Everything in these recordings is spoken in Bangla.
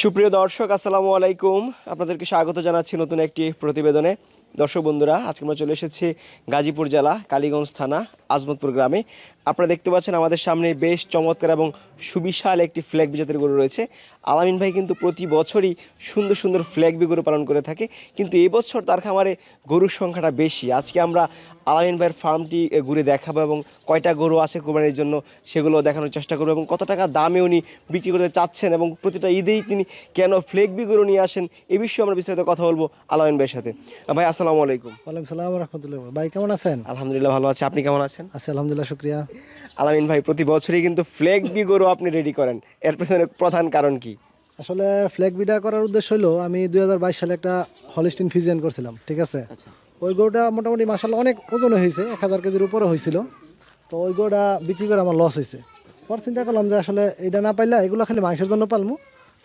সুপ্রিয় দর্শক আসসালামু আলাইকুম। আপনাদেরকে স্বাগত জানাচ্ছি নতুন একটি প্রতিবেদনে। দর্শক বন্ধুরা, আজকে আমরা চলে এসেছি গাজীপুর জেলা, কালীগঞ্জ থানা, আজমতপুর গ্রামে। আপনারা দেখতে পাচ্ছেন আমাদের সামনে বেশ চমৎকার এবং সুবিশাল একটি ফ্ল্যাগ বিজাতের গরু রয়েছে। আলামিন ভাই কিন্তু প্রতি বছরই সুন্দর সুন্দর ফ্ল্যাগ বি গরু পালন করে থাকে, কিন্তু এবছর তার খামারে গরুর সংখ্যাটা বেশি। আজকে আমরা আলামিন ভাইয়ের ফার্মটি ঘুরে দেখাবো এবং কয়টা গরু আছে কোরবানির জন্য সেগুলো দেখানোর চেষ্টা করব এবং কত টাকা দামে উনি বিক্রি করতে চাচ্ছেন এবং প্রতিটা ঈদেই তিনি কেন ফ্লেগবি গরু নিয়ে আসেন, এ বিষয়ে আমরা বিস্তারিত কথা বলব আলামিন ভাইয়ের সাথে। ভাই আসসালামু আলাইকুম। ওয়ালাইকুম সালাম রহমতুল্লাহ ভাই কেমন আছেন? আলহামদুলিল্লাহ ভালো আছে। আপনি কেমন আছেন? আছি আলহামদুলিল্লাহ শুক্রিয়া। আলামিন ভাই প্রতি বছরই কিন্তু ফ্লেগ বি গরু আপনি রেডি করেন। এর পেছনে প্রধান কারণ কি? আসলে ফ্ল্যাগ বিডা করার উদ্দেশ্য হলো আমি দুই হাজার বাইশ সালে একটা হলিস্টিন ফিজিয়ান করছিলাম ঠিক আছে? আচ্ছা। ওই গরুটা মোটামুটি মাসাল্লাহ অনেক ওজন হয়েছে এক হাজার কেজির উপরে হয়েছিল। তো ওই গরুটা বিক্রি করে আমার লস হয়েছে। পর চিন্তা করলাম যে আসলে এটা না পাইলে এগুলো খালি মাংসের জন্য পালমু।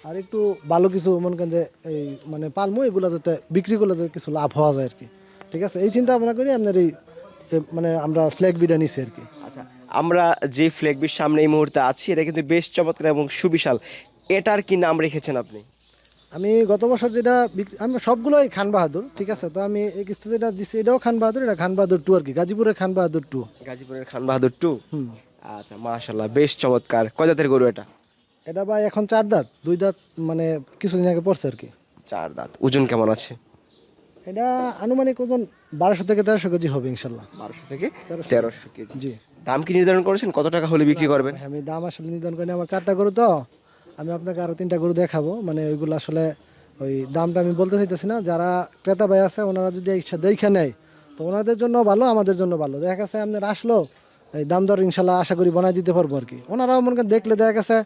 আর একটু ভালো কিছু মনে করেন যে এই মানে পালমু এগুলো যাতে বিক্রি করলে যাতে কিছু লাভ হওয়া যায় আর কি ঠিক আছে? এই চিন্তা ভাবনা করি আপনার এই মানে আমরা ফ্ল্যাগ বিডা নিছি আর কি আচ্ছা আমরা যে ফ্লেগ বির সামনে এই মুহূর্তে আছি এটা কিন্তু বেশ চমৎকার এবং সুবিশাল। এটার কি নাম রেখেছেন আপনি? আমি গত বছর যেটা বিক্রি- আমি সবগুলোই খান বাহাদুর ঠিক আছে? তো আমি এই কিস্তি যেটা দিচ্ছি এটাও খান বাহাদুর এটা খান বাহাদুর টু আর কি গাজীপুরের খান বাহাদুর টু গাজীপুরের খান বাহাদুর টু হুম। আচ্ছা মাশাল্লাহ বেশ চমৎকার। কয় জাতের গরু এটা? এটা ভাই এখন চার দাঁত দুই দাঁত মানে কিছুদিন আগে পড়ছে আর কি। চার দাঁত। ওজন কেমন আছে? এটা আনুমানিক ওজন বারোশো থেকে তেরোশো কেজি হবে ইনশাল্লাহ। বারোশো থেকে তেরোশো কেজি। জি। দাম কি নির্ধারণ করেছেন? কত টাকা হলে বিক্রি করবেন? আমি দাম আসলে নির্ধারণ করিনি আমার চারটা গরু তো। আমি আপনাকে আরও তিনটা গরু দেখাবো মানে ওইগুলো আসলে ওই দামটা আমি বলতে চাইতেছি না। যারা ক্রেতা ভাই আছে ওনারা যদি ইচ্ছা দেখে নেয় তো ওনাদের জন্য ভালো আমাদের জন্য ভালো। দেখা গেছে আপনার আসলো এই দাম দর ইনশাল্লাহ আশা করি বানাই দিতে পারব আর কি। ওনারাও মনে করেন দেখলে দেখা গেছে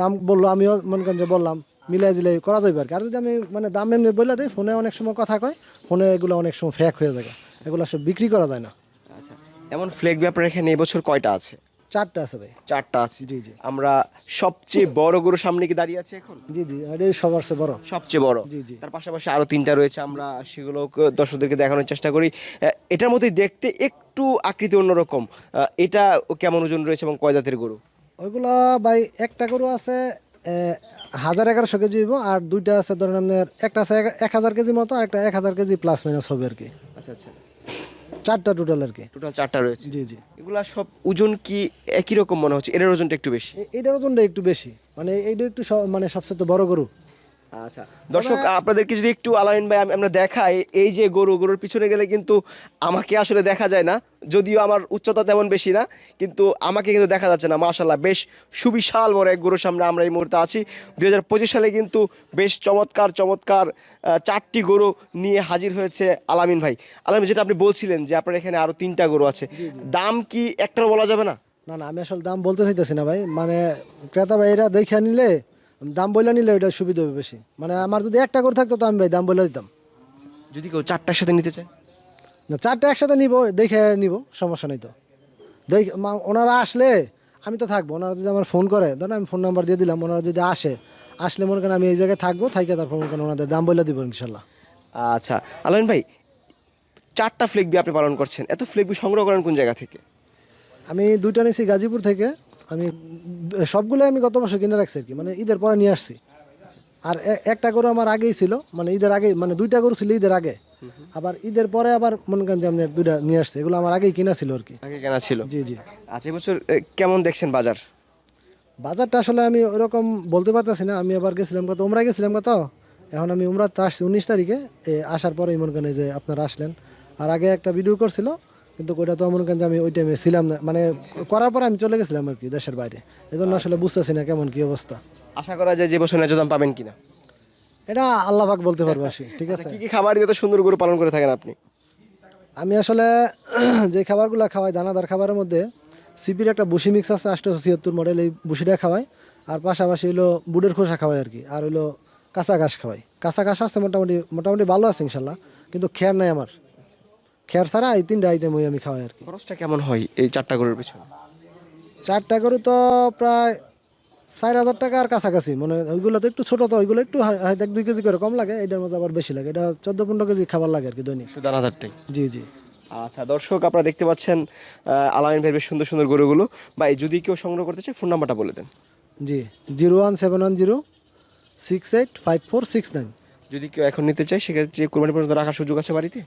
দাম বলল আমিও মনে করেন যে বললাম মিলাই জিলাই করা যাবে আর কি। আর যদি আমি মানে দাম এমনি বলে দিই ফোনে অনেক সময় কথা কয় ফোনে এগুলো অনেক সময় ফ্যাক হয়ে যায়। এগুলো সব বিক্রি করা যায় না। আচ্ছা এমন ফ্লেগ ব্যাপার এখানে এবছর কয়টা আছে? চারটা আছে ভাই। চারটা আছে। জি জি। আমরা সবচেয়ে বড় গরু সামনে কি দাঁড়িয়ে আছে এখন? জি জি এটাই সবার চেয়ে বড়। সবচেয়ে বড়। জি, জি। তার পাশাপাশি আরও তিনটা রয়েছে আমরা সেগুলো দর্শকদেরকে দেখানোর চেষ্টা করি। এটার মধ্যে দেখতে একটু আকৃতি অন্যরকম। এটা কেমন ওজন রয়েছে এবং কয় জাতের গরু? ওইগুলা ভাই একটা গরু আছে হাজার এগারোশো কেজি হইব আর দুইটা আছে ধরেন আপনার একটা আছে এক- হাজার কেজি মতো আর একটা এক হাজার কেজি প্লাস মাইনাস হবে আর কি আচ্ছা আচ্ছা। চারটা টোটাল আর কি টোটাল চারটা রয়েছে। জি জি। এগুলা সব ওজন কি একই রকম মনে হচ্ছে? এটার ওজনটা একটু বেশি? এটার ওজনটা একটু বেশি। মানে এইটা একটু মানে সবচেয়ে বড় গরু। আচ্ছা। দর্শক আপনাদেরকে যদি একটু আলাইন ভাই আমরা দেখাই এই যে গরু গরুর পিছনে গেলে কিন্তু আমাকে আসলে দেখা যায় না যদিও আমার উচ্চতা তেমন বেশি না কিন্তু আমাকে কিন্তু দেখা যাচ্ছে না মাশাল্লাহ বেশ সুবিশাল বড় এক গরুর সামনে আমরা এই মুহূর্তে আছি। দুই সালে কিন্তু বেশ চমৎকার চমৎকার চারটি গরু নিয়ে হাজির হয়েছে আলামিন ভাই। আলামিন যেটা আপনি বলছিলেন যে আপনার এখানে আরও তিনটা গরু আছে দাম কি একটার বলা যাবে না? না না আমি আসলে দাম বলতে চাইতেছি না ভাই মানে ক্রেতা ভাইরা দেখে নিলে দাম বলে নিলে ওইটা সুবিধা হবে বেশি। মানে আমার যদি একটা করে থাকতো তো আমি ভাই দাম বলে দিতাম। যদি কেউ চারটার সাথে নিতে চায়? না চারটা একসাথে নিব দেখে নিব সমস্যা নেই তো। দেখ ওনারা আসলে আমি তো থাকব ওনারা যদি আমার ফোন করে ধরেন আমি ফোন নাম্বার দিয়ে দিলাম ওনারা যদি আসে আসলে মনে করেন আমি এই জায়গায় থাকব থাইকে তারপর মনে করেন ওনাদের দাম বলে দিব ইনশাল্লাহ। আচ্ছা আলামিন ভাই চারটা ফ্লেগ বি আপনি পালন করছেন এত ফ্লেগ বি সংগ্রহ করেন কোন জায়গা থেকে? আমি দুইটা নিয়েছি গাজীপুর থেকে আমি সবগুলো আমি গত বছর কিনে রাখছি আর কি মানে ঈদের পরে নিয়ে আসছি। আর একটা গরু আমার আগেই ছিল মানে ঈদের আগে মানে দুইটা গরু ছিল ঈদের আগে। আবার ঈদের পরে আবার মনে করেন যে আমি দুইটা নিয়ে আসছে এগুলো আমার আগেই কিনা ছিল আর কি। আগে কেনা ছিল? জি জি। আচ্ছা এবছর এ, কেমন দেখছেন বাজার? বাজারটা আসলে আমি ওরকম বলতে পারতেছি না আমি আবার গেছিলাম কত ওমরা গেছিলাম কত এখন আমি উমরা তো আসছি উনিশ তারিখে আসার পরে মনে করেন যে আপনারা আসলেন। আর আগে একটা ভিডিও করছিল কিন্তু ওইটা তো মনে করেন যে আমি ওই টাইমে ছিলাম না। মানে করার পরে আমি চলে গেছিলাম আর কি দেশের বাইরে। এই জন্য আসলে বুঝতেছি না কেমন কি অবস্থা। আশা করা যায় যে বছর ন্যায্য দাম পাবেন কিনা? এটা আল্লাহ পাক বলতে পারব আসি ঠিক আছে? কি কি খাবার দিয়ে তো সুন্দর গরু পালন করে থাকেন আপনি? আমি আসলে যে খাবারগুলো খাওয়াই দানাদার খাবারের মধ্যে সিপির একটা বুসি মিক্স আছে আটশোশো ছিয়াত্তর মডেল এই বুসিটা খাওয়াই। আর পাশাপাশি হলো বুটের খোসা খাওয়াই আর কি। আর হলো কাঁচা ঘাস খাওয়াই। কাঁচা ঘাস আছে মোটামুটি মোটামুটি ভালো আছে ইনশাল্লাহ কিন্তু খেয়ার নাই আমার। খেয়ার ছাড়া এই তিনটা আইটেম ওই আমি খাওয়াই আর কি। খরচটা কেমন হয় এই চারটা গরুর পিছনে? চারটা গরু তো প্রায় চার হাজার টাকা আর কাছাকাছি। মানে ওইগুলো তো একটু ছোটো তো ওইগুলো একটু হয়তো এক দুই কেজি করে কম লাগে এটার মধ্যে আবার বেশি লাগে। এটা চোদ্দ পনেরো কেজি খাবার লাগে আর কি দৈনিক। শুধু হাজারটাই? জি জি। আচ্ছা দর্শক আপনারা দেখতে পাচ্ছেন আহ, আলামিন ভাইয়ের বেশ সুন্দর সুন্দর গরুগুলো। বা এই যদি কেউ সংগ্রহ করতে চায় ফোন নাম্বারটা বলে দেন। জি zero one seven one zero six eight five four six nine. যদি কেউ এখন নিতে চায় সেক্ষেত্রে কোরবানি পর্যন্ত রাখার সুযোগ আছে বাড়িতে?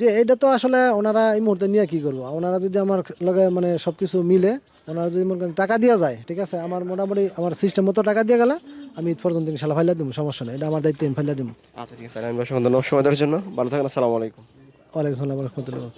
যে এটা তো আসলে ওনারা এই মুহূর্তে নিয়ে কি করব? ওনারা যদি আমার লগে মানে সব কিছু মিলে ওনারা যদি মনে টাকা দিয়ে যায় ঠিক আছে? আমার মোটামুটি আমার সিস্টেম মতো টাকা দিয়ে গেলে আমি ঈদ পর্যন্ত ইনশাল্লাহ ফাইলা দিব সমস্যা নেই। এটা আমার দায়িত্ব আমি ফাইলা দিব আচ্ছা ঠিক আছে। আমি সময় দেওয়ার জন্য। ভালো থাকেন আসসালামু আলাইকুম। ওয়ালাইকুম আসসালাম রহমতুল্লাহ।